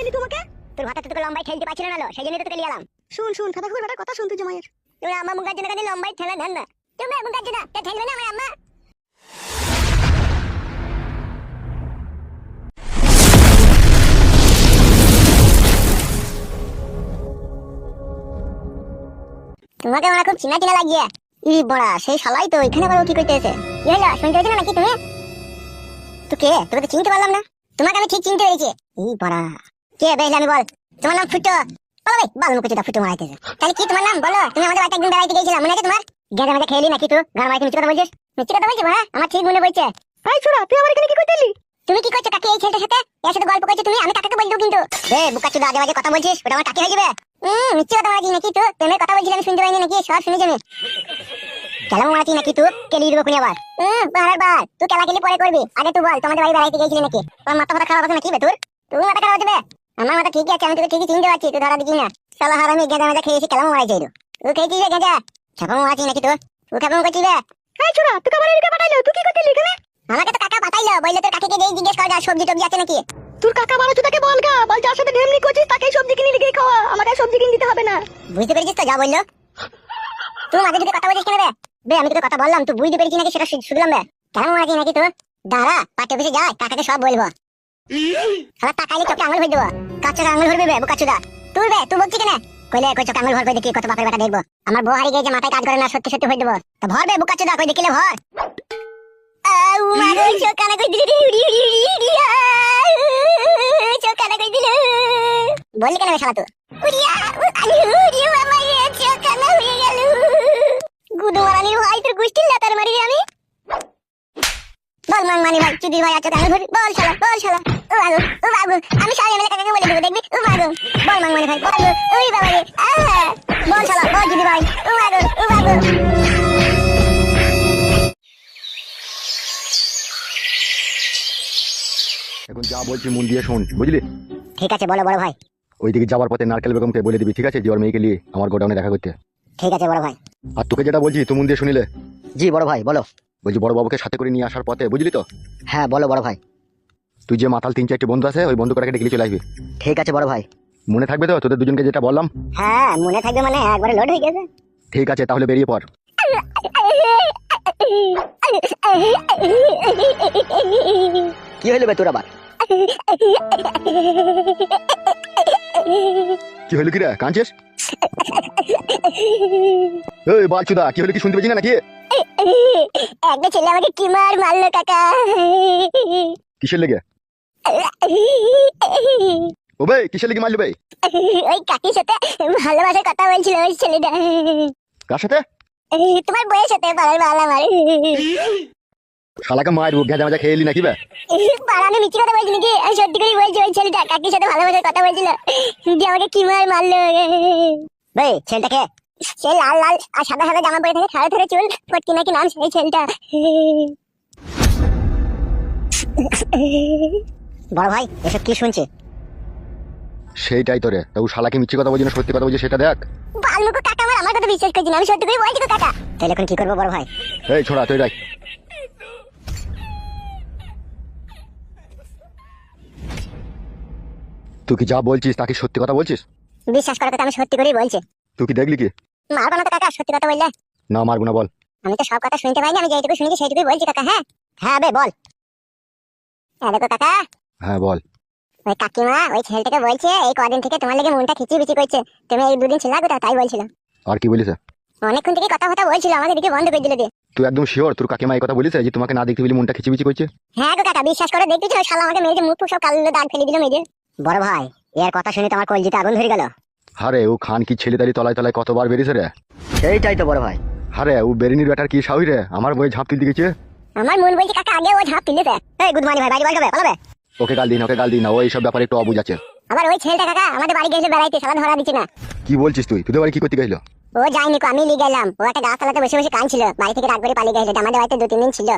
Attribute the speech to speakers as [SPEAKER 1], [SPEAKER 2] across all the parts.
[SPEAKER 1] এলি তোমাকে?
[SPEAKER 2] তোর ভাতা তোকে লম্বাই ঠেলতে পারছিল না সেই জন্য তোকে এলাম।
[SPEAKER 1] শুন শুন কথা শুন তুই জামাইয়ের
[SPEAKER 2] তুমি আমার মুখার জন্য লম্বাই ঠেলা ধান না। তুমি মুখার জন্য। তা ঠেলবে না আমার আম্মা? তোমাকে আমার খুব চিনা চিনা লাগিয়ে। ই বড়া সেই শালাই তো এখানে আবার কি করতেছে কি হলো শুনতে পেয়েছ নাকি তুমি? তো কে? তোকে তো চিনতে পারলাম না। তোমাকে আমি ঠিক চিনতে পেরেছি। ই বড়া। কে বেশ আমি বল? তোমার নাম ফুটো। বলো ভাই বাল মুখে চোদা ফুটো মারাইতেছে। তাহলে কি তোমার নাম? বলো তুমি আমাদের বাড়িতে একদিন বেড়াইতে গেছিলাম মনে আছে তোমার? গেঁদা খেলি নাকি তুই? গান কথা বলছিস? মিথ্যে কথা বলছিস হ্যাঁ আমার ঠিক মনে
[SPEAKER 1] ভাই ছোড়া তুই আমার এখানে কি করতে
[SPEAKER 2] তুমি কি করছ কাকে এই ছেলেটার সাথে? এর সাথে গল্প করছ তুমি? আমি কাকাকে বলব কিন্তু। এ বুকা চুদা কথা বলছিস? ওটা আমার কাকে হয়ে যাবে। হুম কথা নাকি তুই? প্রেমের কথা বলছিস আমি শুনতে পাইনি নাকি? সব শুনেছি আমি। কেলাম মারাচ্ছিস নাকি তুই? কেলি দেবো খুনি আবার। হুম বারবার। বার তুই কেলা কেলি পরে করবি। আগে তুই বল তোমাদের বাড়ি বেড়াইতে গেছিলি নাকি? তোর মাথা ফাটা খারাপ আছে নাকি বে তোর? তুই মাথা খারাপ হবে আমার মাথা ঠিকই আছে আমি তোকে ঠিকই চিনতে পারছি তুই ধরা দিচ্ছি না। সালা হারামি গেঁজা মেজা খেয়েছি কেলাম মারাইছে তুই খেয়েছিস রে গেঁজা ছাপা মারাচ্ছিস নাকি তুই তুই খেপন করছিস রে।
[SPEAKER 1] ভাই ছোড়া তোকে আমার এদিকে পাঠাইলো? তুই কি করতে এখানে?
[SPEAKER 2] আমাকে তো কাকা পাঠাইলো বলল তোর কাকিকে যেই জিজ্ঞেস কর যা সবজি টবজি আছে নাকি।
[SPEAKER 1] তোর কাকা বারো তাকে বল গা বল যার সাথে ঢেমনি করছিস তাকে সবজি কিনে লিখে খাওয়া আমাকে সবজি কিনে দিতে হবে না।
[SPEAKER 2] বুঝতে পেরেছিস তো যা বলল। তুই মাঝে যদি কথা বলিস কেন বে বে আমি তোকে কথা বললাম তুই বুঝতে পেরেছিস নাকি সেটা শুনলাম বে। কেমন আছিস নাকি তোর? দাঁড়া পার্টি অফিসে যাই কাকাকে সব বলব। আবার তাকাইলে চোখে আঙুল ভরে দেবো। কাছে আঙুল ভরবে বে বুকা চুদা তুই বে, তুই বলছিস কেন? কইলে কই চোখে আঙুল দেখি, কত বাপের বেটা দেখব। আমার বউ হারিয়ে গিয়েছে মাথায় কাজ করে না, সত্যি সত্যি হয়ে দেবো তা ভর বে কই দেখিলে ভর। আউ কই কই কেন শালা তুই? আমি। বল মান মানি ভাই চুদি ভাই ধরি। বল শালা বল শালা। ও ও আমি সারা এমএলএ কাকাকে বলে দেবো দেখবি? ও বাবু বল মানি ভাই বল ওই বাবা রে। বল শালা বল চুদি ভাই ও বাবু ও বাবু
[SPEAKER 3] এখন যা বলছি মন দিয়ে শোন বুঝলি?
[SPEAKER 2] ঠিক আছে বলো বড় ভাই।
[SPEAKER 3] ওইদিকে যাওয়ার পথে নারকেল বেগমকে বলে দিবি ঠিক আছে? যে ওর মেয়েকে নিয়ে আমার গোডাউনে দেখা করতে।
[SPEAKER 2] ঠিক আছে বড় ভাই।
[SPEAKER 3] আর তোকে যেটা বলছি তুই মন দিয়ে শুনিলে?
[SPEAKER 4] জি বড় ভাই বলো।
[SPEAKER 3] বলছি বড় বাবুকে সাথে করে নিয়ে আসার পথে বুঝলি তো?
[SPEAKER 4] হ্যাঁ বলো বড় ভাই।
[SPEAKER 3] তুই যে মাতাল তিন চারটি বন্ধু আছে ওই বন্ধু কটাকে ডেকে চলে আসবি।
[SPEAKER 4] ঠিক আছে বড় ভাই।
[SPEAKER 3] মনে থাকবে তো? তোদের দুজনকে যেটা বললাম।
[SPEAKER 2] হ্যাঁ মনে থাকবে মানে একবারে লোড হয়ে গেছে।
[SPEAKER 3] ঠিক আছে তাহলে বেরিয়ে পড়।
[SPEAKER 4] কি হইল বে তোর আবার?
[SPEAKER 3] কি হলো কি রে? কাঁদছিস? এই বালচুদা কি হলো কি শুনতে পেয়েছি না নাকি?
[SPEAKER 2] একটা ছেলে আমাকে কি মার মারলো কাকা?
[SPEAKER 3] কিসের লেগে? ও ভাই কিসের লেগে মারলো ভাই
[SPEAKER 2] ওই কাকির সাথে ভালোবাসার কথা বলছিল ওই ছেলেটা।
[SPEAKER 3] কার সাথে?
[SPEAKER 2] তোমার বালা আমার।
[SPEAKER 3] শালাকে মারবো মাজা খেয়ে এলি নাকি বে?
[SPEAKER 2] পাড়ানো মিথ্যে কথা বলছি নাকি? আমি সত্যি করে বলছি ওই ছেলেটা কাকির সাথে ভালোবাসার কথা বলছিল। যে আমাকে কি মার মারলো ভাই ছেলেটাকে সে লাল লাল আর সাদা সাদা জামা পরে থাকে খাড়া ধরে চুল ফটকি নাকি নাম সেই ছেলেটা। বড় ভাই এসব কি শুনছে?
[SPEAKER 3] সেইটাই তোরে তা ও শালাকে মিথ্যে কথা বলছি না সত্যি কথা বলছি সেটা দেখ।
[SPEAKER 2] বালমুকু কাকা আমার আমার কথা বিশ্বাস করছি না আমি সত্যি করে বলছি তো কাকা। তাহলে এখন কি করব বড় ভাই?
[SPEAKER 3] এই ছোড়া তুই রাখ তুই কি যা বলছিস তাকে সত্যি কথা বলছিস?
[SPEAKER 2] বিশ্বাস কথা আমি সত্যি করেই বলছি।
[SPEAKER 3] তুই কি দেখলি কি?
[SPEAKER 2] মারবো না তো কাকা সত্যি কথা বললে।
[SPEAKER 3] না মারবো না বল।
[SPEAKER 2] আমি তো সব কথা শুনতে পাইনি আমি যেটুকু শুনেছি সেইটুকুই বলছি কাকা হ্যাঁ? হ্যাঁ বে বল। দেখো কাকা
[SPEAKER 3] হ্যাঁ বল।
[SPEAKER 2] ওই কাকিমা ওই ছেলেটাকে বলছে এই কদিন থেকে তোমার লেগে মনটা খিচি বিচি করছে। তুমি এই দুদিন ছিল কোথাও তাই বলছিল।
[SPEAKER 3] আর কি বলিস
[SPEAKER 2] অনেকক্ষণ থেকে কথা কথা বলছিল আমাদের দিকে বন্ধ করে দিল দিয়ে।
[SPEAKER 3] তুই একদম শিওর তোর কাকিমা এই কথা বলিস যে তোমাকে না দেখতে পেলে মনটা খিচিবিচি করছে?
[SPEAKER 2] হ্যাঁ গো কাকা বিশ্বাস করে দেখতেছি শালা আমাকে মেয়েছে মুখ সব কালো দাগ ফেলে দিল মেয়েছে বড় ভাই এর কথা শুনে তো আমার কলজিতে আগুন ধরে গেল।
[SPEAKER 3] হারে ও খান কি ছেলে দাঁড়িয়ে তলায় তলায় কতবার বেরিয়েছে রে?
[SPEAKER 4] সেইটাই তো বড় ভাই।
[SPEAKER 3] হারে ও বেরিনির ব্যাটার কি সাহই রে? আমার বই ঝাঁপ তুলতে গেছে?
[SPEAKER 2] আমার মন বলছে কাকা আগে ও ঝাঁপ এই গুড মর্নিং ভাই বাড়ি বাড়ি যাবে পালাবে
[SPEAKER 3] ওকে গাল দিন ওকে গাল দিন না ও এইসব ব্যাপারে একটু অবুঝ আছে।
[SPEAKER 2] আবার ওই ছেলেটা কাকা আমাদের বাড়ি গেছে বেড়াইতে শালা ধরা দিচ্ছে না।
[SPEAKER 3] কি বলছিস তুই? তোদের বাড়ি কি করতে গেছিল?
[SPEAKER 2] ও যায়নি কো আমি লিয়ে গেলাম। ও একটা গাছতলাতে বসে বসে কাঁদছিল। বাড়ি থেকে রাত করে পালিয়ে গেছিল আমাদের বাড়িতে দু তিন দিন ছিল।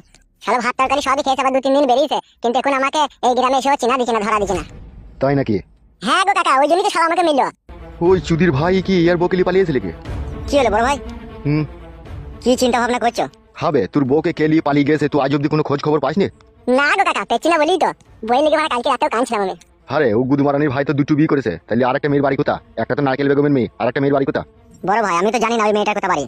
[SPEAKER 2] সব ভাত তরকারি সবই খেয়েছে আবার দু তিন দিন বেরিয়েছে। কিন্তু এখন আমাকে এই গ্রামে এসেও চেনা দিচ্ছে না ধরা দিচ্ছে না।
[SPEAKER 3] তাই নাকি?
[SPEAKER 2] হ্যাঁ গো কাকা ওই জন্যই তো সব আমাকে মিললো
[SPEAKER 3] ওই চুদির ভাই কি ইয়ার বকিলি পালিয়েছিল কি?
[SPEAKER 2] কি হলো বড় ভাই?
[SPEAKER 3] হুম।
[SPEAKER 2] কি চিন্তা ভাবনা করছ?
[SPEAKER 3] হবে তোর বউকে কে নিয়ে পালিয়ে গেছে তুই আজ অব্দি কোনো খোঁজ খবর পাসনি?
[SPEAKER 2] না গো কাকা পেছি না বলি তো। লেগে কালকে রাতেও কাঁদছিলাম আমি।
[SPEAKER 3] আরে ও গুদু মারানির ভাই তো দুটো বিয়ে করেছে তাহলে আরেকটা মেয়ের বাড়ি কোথা একটা তো নারকেল বেগমের মেয়ে আরেকটা মেয়ের বাড়ি কোথা
[SPEAKER 2] বড় ভাই আমি তো জানি না ওই মেয়েটার কথা বাড়ি।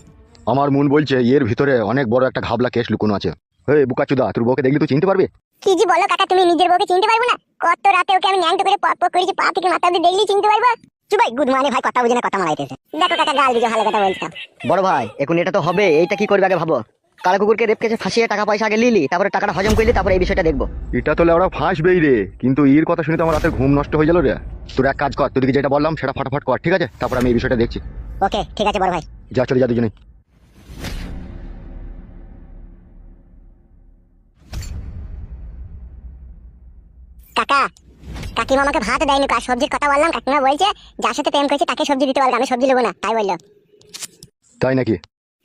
[SPEAKER 3] আমার মন বলছে এর ভিতরে অনেক বড় একটা ঘাবলা কেস লুকোনো আছে। হে বুকাচুদা তোর বউকে দেখলি তুই চিনতে পারবি?
[SPEAKER 2] কি জি বলো কাকা তুমি নিজের বউকে চিনতে পারব না? কত রাতে ওকে আমি ন্যাংটো করে পক করেছি পা থেকে মাথা দেখলি চিনতে পারব? চুপ ভাই গুড মর্নিং ভাই কথা বুঝে না কথা মারাইতেছে দেখো কাকা গাল দিকে ভালো কথা বলতাম
[SPEAKER 4] বড় ভাই এখন এটা তো হবে এইটা কি করবে আগে ভাবো? কালা কুকুরকে রেপ কেসে ফাঁসিয়ে টাকা পয়সা আগে লিলি তারপরে টাকাটা হজম করলি তারপরে এই বিষয়টা দেখব।
[SPEAKER 3] এটা তো লেওড়া ফাঁসবেই রে কিন্তু এর কথা শুনে তো আমার রাতের ঘুম নষ্ট হয়ে গেল রে। তোর এক কাজ কর তোদেরকে যেটা বললাম সেটা ফটাফট কর ঠিক আছে? তারপর আমি এই বিষয়টা দেখছি।
[SPEAKER 2] ওকে ঠিক আছে বড় ভাই।
[SPEAKER 3] যা চলে যা দুজনে
[SPEAKER 2] কাকা কাকিমা আমাকে ভাত দেয়নি কার সবজির কথা বললাম কাকিমা বলছে যার সাথে প্রেম করেছে তাকে সবজি দিতে পারবে আমি সবজি নেব না তাই বলল।
[SPEAKER 3] তাই নাকি?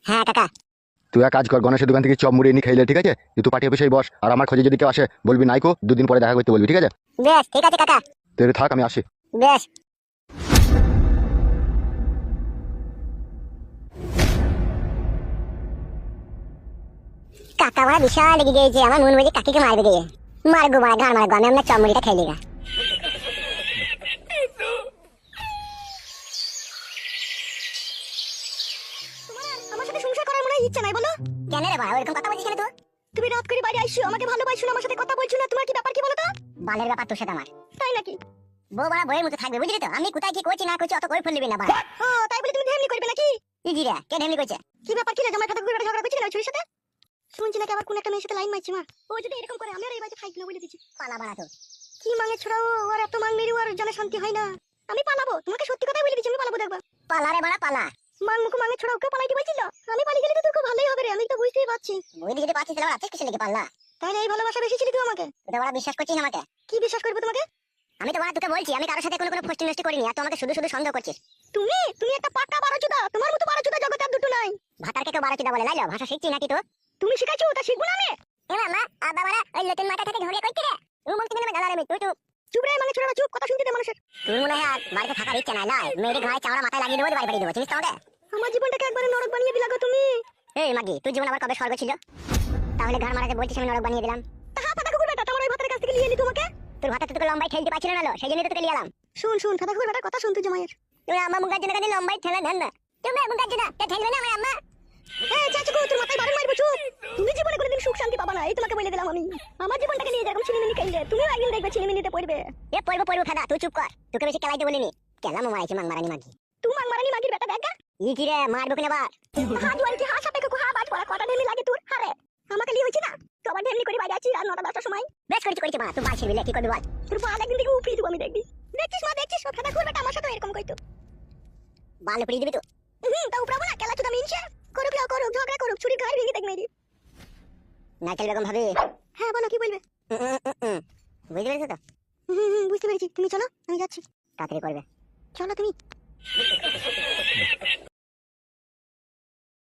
[SPEAKER 2] হ্যাঁ কাকা।
[SPEAKER 3] তুই এক কাজ কর গণেশের দোকান থেকে চপ মুড়ি এনে খাইলে ঠিক আছে? তুই পার্টি অফিসেই বস আর আমার খোঁজে যদি কেউ আসে বলবি নাইকো দুদিন পরে দেখা করতে বলবি ঠিক আছে?
[SPEAKER 2] বেশ ঠিক আছে কাকা।
[SPEAKER 3] তুই থাক আমি আসি।
[SPEAKER 2] বেশ। কাকা বিশাল লেগে গিয়েছে আমার মন বলছে কাকিকে মারবে গিয়ে। মারগো মারা ঘাড় মারগো আমি আপনার চমড়িটা খাইলি গা
[SPEAKER 1] তোমার আর আমার সাথে সংসার করার মনে হয় ইচ্ছা নাই বলো।
[SPEAKER 2] কেন রে ভাই ওরকম কথা বলছিস কেন তুই?
[SPEAKER 1] তুমি রাত করে বাড়ি আইসো আমাকে ভালোবাসো না আমার সাথে কথা বলছো না তোমার কি ব্যাপার কি বলো তো?
[SPEAKER 2] বালের ব্যাপার তোর সাথে আমার।
[SPEAKER 1] তাই নাকি?
[SPEAKER 2] বউ বাড়া বইয়ের মতো থাকবে বুঝলি তো? আমি কোথায় কি করছি না করছি অত করে ফেলবি না ভাই
[SPEAKER 1] ও তাই বলে তুমি ঢেমনি করবে নাকি?
[SPEAKER 2] ইজি রে কে ঢেমনি করছে?
[SPEAKER 1] কি ব্যাপার কি রে জামাই খাতা ঘুরে ঝগড়া করছিস না ছুরির সাথে? শুনছি নাকি আবার কোন একটা মেয়ের সাথে লাইন মারছি মা। ও যদি এরকম করে আমি আর এই বাড়িতে থাকি না বলে দিচ্ছি।
[SPEAKER 2] পালা বাড়া তো
[SPEAKER 1] কি মাঙে ছড়াও ওর এত মাং মেরি ওর জানে শান্তি হয় না। আমি পালাবো তোমাকে সত্যি কথাই বলে দিচ্ছি আমি পালাবো দেখবা।
[SPEAKER 2] পালা রে বাড়া পালা।
[SPEAKER 1] মাং মুখ মাঙে ছড়াও কেউ পালাইতে বলছিল? আমি পালিয়ে গেলে তো তোর খুব ভালোই হবে আমি তো পারছি
[SPEAKER 2] বই যদি পাচ্ছিস তাহলে আছিস কিছু লেগে পাল্লা?
[SPEAKER 1] তাহলে এই ভালোবাসা বেশি ছিলি তুই আমাকে।
[SPEAKER 2] তুই তো বিশ্বাস করছিস না আমাকে?
[SPEAKER 1] কি বিশ্বাস করব তোমাকে?
[SPEAKER 2] আমি তো বাড়া তোকে বলছি আমি কারোর সাথে কোনো কোনো ফষ্টি নষ্টি করিনি আর তুই আমাকে শুধু শুধু সন্দেহ করছিস।
[SPEAKER 1] তুমি? তুমি একটা পাক্কা বারোচুদা। তোমার মতো বারোচুদা জগতে আর দুটো নাই।
[SPEAKER 2] ভাতারকে কেউ বারো চিন্তা বলে? লাইলো ভাষা শিখছি নাকি তো?
[SPEAKER 1] তুমি শিখাইছো ওটা শিখব না আমি?
[SPEAKER 2] এ মামা আব্বা বাড়া ওই নতুন মাথা থেকে ঝগড়া করতে রে ও থেকে গালা রে তুই তো
[SPEAKER 1] চুপ রে মাঙে ছড়াও চুপ কথা শুনতে দে মানুষের।
[SPEAKER 2] তুই মনে হয় আর বাড়িতে থাকার ইচ্ছে নাই? লাই মেয়েদের ঘাড়ে চাওড়া মাথায় লাগিয়ে দেবো বাড়ি বাড়ি দেবো চিনিস তো আমাকে?
[SPEAKER 1] আমার জীবনটাকে একবারে নরক বানিয়ে দিলা গো তুমি।
[SPEAKER 2] এই মাগি তুই জীবন আবার কবে স্বর্গ ছিল? তাহলে ঘর মারাতে বলছিস আমি নরক বানিয়ে দিলাম।
[SPEAKER 1] তাহা ফাটা কুকুর বেটা তোমার ওই ভাতের কাছ থেকে নিয়ে নি তোমাকে?
[SPEAKER 2] তোর ভাতা তোকে লম্বাই ঠেলতে পারছিল না লো সেই জন্য তো তোকে নিয়ে এলাম।
[SPEAKER 1] শুন শুন ফাটা কুকুর বেটা কথা জামাইয়ের।
[SPEAKER 2] তুই আমার মুখার জন্য কাছে লম্বাই ঠেলা দেন না। তুমি মুখার জন্য তে ঠেলবে না আমার আম্মা?
[SPEAKER 1] এই চাচু গো তোর মাথায় বারণ মারবো চুপ। তুমি জীবনে কোনোদিন সুখ শান্তি পাবা না এই তোমাকে বলে দিলাম আমি। আমার জীবনটাকে নিয়ে যেরকম ছিনিমিনি খাইলে তুমিও একদিন দেখবে ছিনিমিনিতে পড়বে।
[SPEAKER 2] এ পড়ব পড়ব ফেদা তুই চুপ কর। তোকে বেশি খেলাইতে বলিনি। কেলাম মারাইছি মাং মারানি মাগি।
[SPEAKER 1] তুই মাং মারানি মাগির বেটা দেখা
[SPEAKER 2] ই কি রে মারবো কিনা বার
[SPEAKER 1] হা দুয়ার কি হা কটা ঢেমি লাগে তোর? হারে। আমাকে লিয়ে হইছে না? তো আবার ঢেমনি করে বাইরে আছি রাত নটা দশটার সময়।
[SPEAKER 2] বেশ করেছি করেছি মা তুই বাল ছিড়বি কি করবি বল
[SPEAKER 1] তোর বাল একদিন থেকে উপড়িয়ে দেবো আমি দেখবি। দেখছিস মা দেখছিস? ফাটা কুকুর আমার সাথে এরকম কইতো
[SPEAKER 2] বাল উপড়িয়ে দিবি তো?
[SPEAKER 1] হুম তা উপরাবো না কেলা চুদা মিনছে করুক লাও করুক ঝগড়া করুক ছুরি ঘাড় ভেঙে দেখ মেরি
[SPEAKER 2] নারকেল বেগম ভাবি?
[SPEAKER 1] হ্যাঁ বলো কি বলবে।
[SPEAKER 2] বুঝতে পেরেছ তো?
[SPEAKER 1] হুম বুঝতে পেরেছি। তুমি চলো আমি যাচ্ছি।
[SPEAKER 2] তাড়াতাড়ি করবে।
[SPEAKER 1] চলো তুমি।